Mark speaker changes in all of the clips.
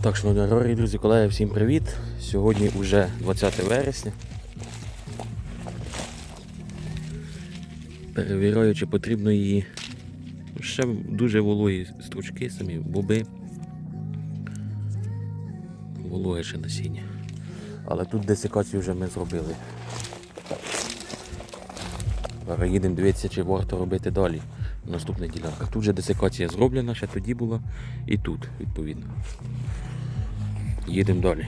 Speaker 1: Так, шановні аграрії, друзі, колеги, всім привіт. Сьогодні вже 20 вересня. Перевіряю, чи потрібно її. Ще дуже вологі стручки самі, боби. Вологе ще насіння. Але тут десикацію вже ми зробили. Зараз їдемо дивитися, чи варто робити далі. Наступна ділянка. Тут же десикація зроблена, ще тоді була і тут, відповідно. Їдемо далі.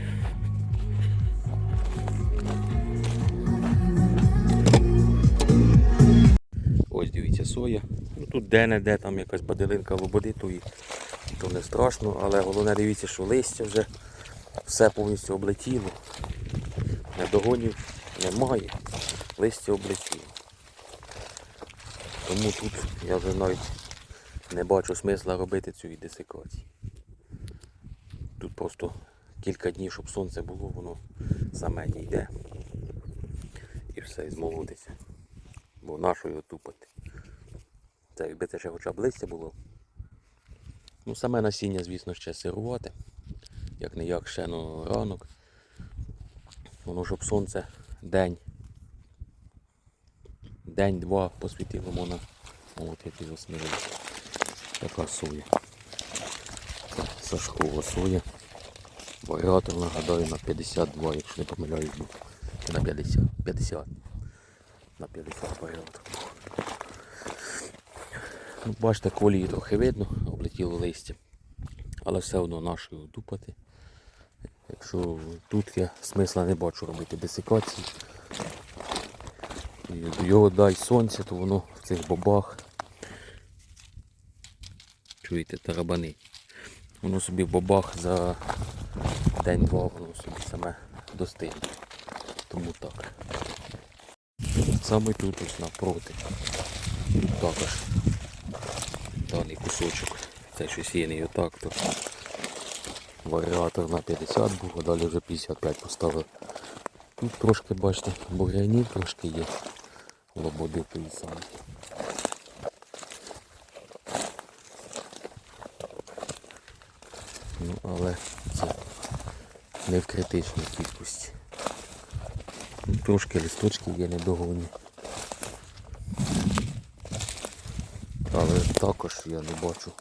Speaker 1: Ось дивіться, соя. Ну, тут де-не-де там якась баделинка лободи, то, і, то не страшно, але головне дивіться, що листя вже все повністю облетіло. Недогонів немає, листя облетіло. Тому тут я вже навіть не бачу смисла робити цю десикацію. Тут просто кілька днів, щоб сонце було, воно саме дійде. І все, і змолотиться. Бо його тупати. Це якби це ще хоча б листя було. Ну, саме насіння, звісно, ще сирувати. Як не як ще ну, ранок. Воно щоб сонце день. День-два посвітило можна. От я підосмілився. Така соя. Це Сашкова соя. Варіатор нагадаю на 52, якщо не помиляюсь, був. На 50. 50. На 50 варіатор. Ну, бачите, колії трохи видно, облетіло листя. Але все одно нашою дупати. Якщо тут я смисла не бачу робити десикації. Його дай сонце, то воно в цих бобах. Чуєте, тарабани. Воно собі в бобах за день-два воно собі саме достигне. Тому так. Саме тут ось напроти. Тут також даний кусочок. Це щось є отак, то варіатор на 50 був, а далі вже 55 поставив. Тут трошки, бачите, бур'янів трошки є. Лободи тої самі. Ну, але це не в критичній кількості. Ну, Трошки листочки є недогоні. Але також я не бачу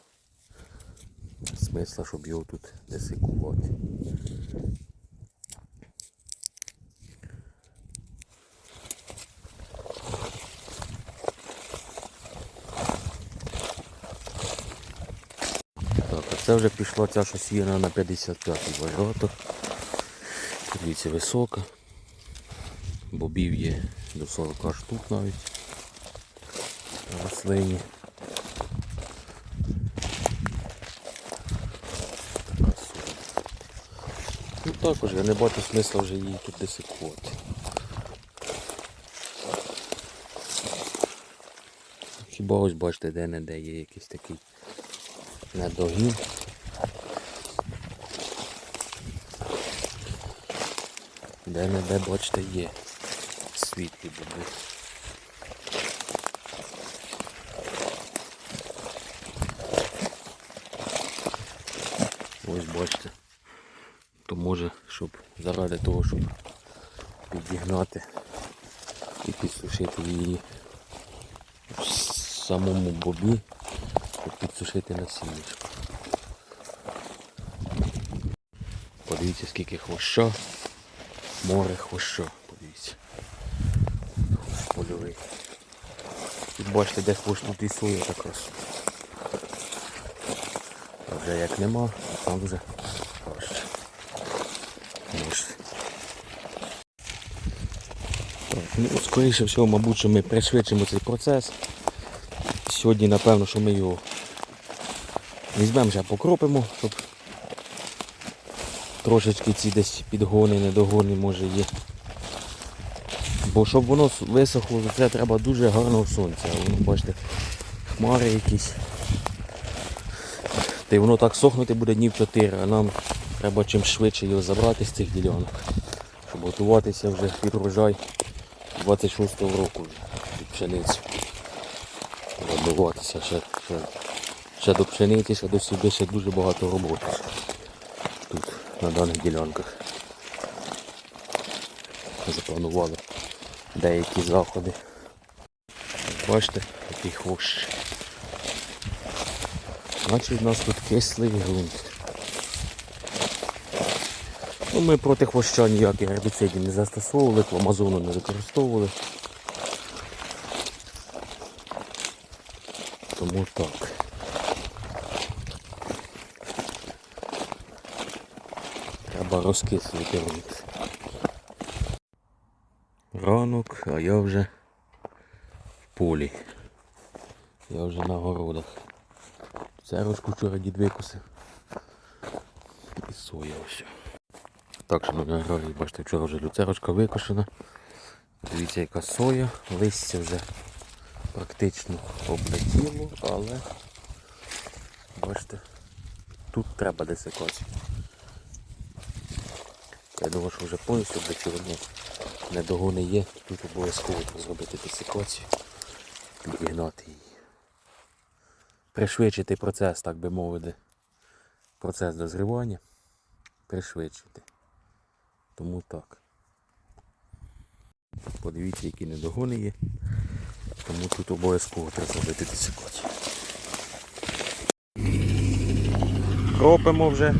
Speaker 1: смисла, щоб його тут десикувати. Так, а це вже пішла ця що на 55 варіатор. Дивіться, висока. Бобів є до 40 штук навіть рослині. Ну також я не бачу смисла вже її тут десикувати. Хіба ось бачите, де-не-де є якийсь такий недогін. Де-не-де, бачите, є світлі боби. Ось бачите. То може, щоб заради того, щоб підігнати і підсушити її в самому бобі, підсушити насіннячко. Подивіться скільки хвоща, море хвоща, подивіться. Польовий. Тут бачите, де хвощ тут і соя. А вже як нема, там вже. Так, ну, скоріше всього, мабуть, що ми пришвидшимо цей процес. Сьогодні, напевно, що ми його візьмемо вже покропимо, щоб трошечки ці десь підгони, недогони може є. Бо щоб воно висохло, це треба дуже гарного сонця. Воно, бачите, хмари якісь. Та й воно так сохнути буде днів 4, а нам треба чим швидше його забрати з цих ділянок, щоб готуватися вже під урожай 26-го року вже під пшеницю. Забиватися ще, ще, ще до пшениці, ще до сюди ще дуже багато роботи. тут, на даних ділянках. Запланували деякі заходи. Бачите, який хвощ. Значить, у нас тут кислий ґрунт. Ну, ми проти хвоща ніяких гербіцидів не застосовували, кламазону не використовували. Тому так. Треба розкислити. Ранок, а я вже в полі. Я вже на городах. Церочку вчора дід викосив. І соя ось. Так, шановні аграрії, бачите, вчора вже люцерочка викошена. Дивіться, яка соя, листя вже практично облетіло, але бачите, тут треба десикацію. Я думаю, що вже повністю облетіло, але недогони є, тут обов'язково зробити десикацію, підігнати її. Пришвидшити процес, так би мовити, процес дозрівання, пришвидшити. Тому так. Подивіться, які недогони є. Тому тут обов'язково треба зробити десикацію. Кропимо вже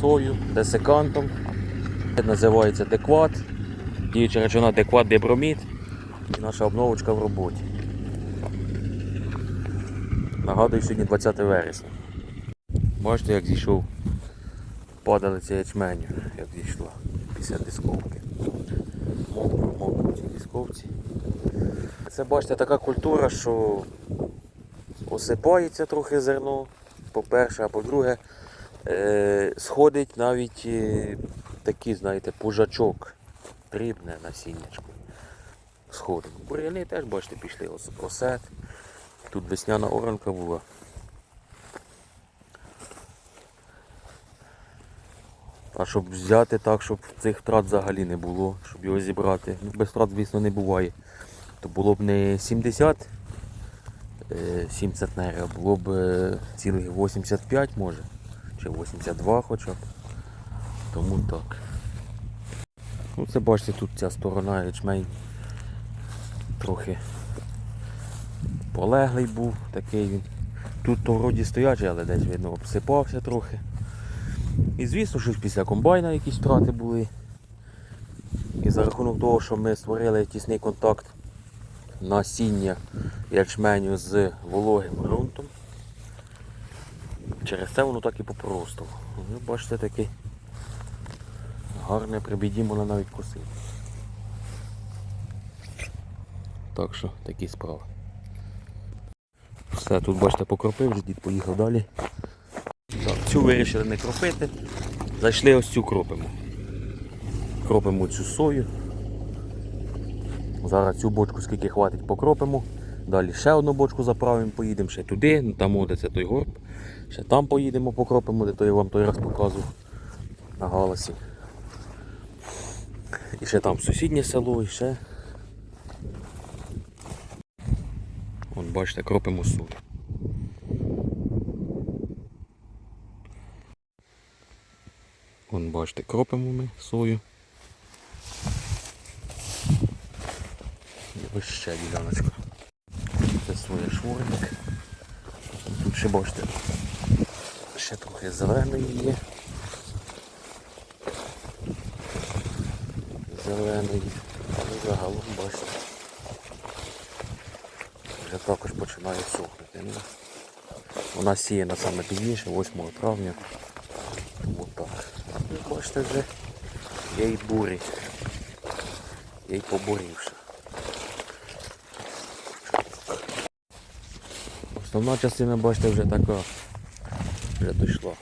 Speaker 1: сою десикантом. Називається декват. Діюча речовина декват дебромід. І наша обновочка в роботі. Нагадую, сьогодні 20 вересня. Бачите, як зійшов падалиця ячменю, як зійшла після дисковки. Мокро, мокро ці дисковці. Це бачите така культура, що осипається трохи зерно, по-перше, а по-друге, е, сходить навіть е, такий, знаєте, пужачок, дрібне насіннячко. Сходить. Бур'яни теж, бачите, пішли осет. Тут весняна оранка була. А щоб взяти так, щоб цих втрат взагалі не було, щоб його зібрати. Ну, без втрат, звісно, не буває. То було б не 70 е, 7 центнерів, а було б е, цілих 85 може. Чи 82 хоча б. Тому так. Ну це бачите, тут ця сторона ячмень трохи полеглий був, такий він. Тут то вроді стоячий, але десь видно обсипався трохи. І звісно, що після комбайна якісь втрати були. І за рахунок того, що ми створили тісний контакт насіння ячменю з вологим ґрунтом. Через це воно так і попростало. Ви бачите такий гарне при біді можна навіть косити. Так що такі справи. Все, тут бачите покропив, вже дід поїхав далі. Так, цю вирішили не кропити. Зайшли ось цю кропимо. Кропимо цю сою. Зараз цю бочку скільки хватить покропимо. Далі ще одну бочку заправимо, поїдемо ще туди, ну, там де це той горб. Ще там поїдемо, покропимо, де то я вам той раз показував на галасі. І ще там сусіднє село, і ще. От бачите, кропимо сою. Вон бачите, кропимо ми сою. І ось ще діляночка. Це своє шворник. Тут ще бачите, ще трохи зеленої є. Зеленої. Але загалом бачите. Вже також починає сохнути. Ну, Вона сіяна саме пізніше, 8 травня. Тому так. Ви бачите вже є й бурі. Є й побурівши. Основна частина, бачите, вже така. Вже дійшла.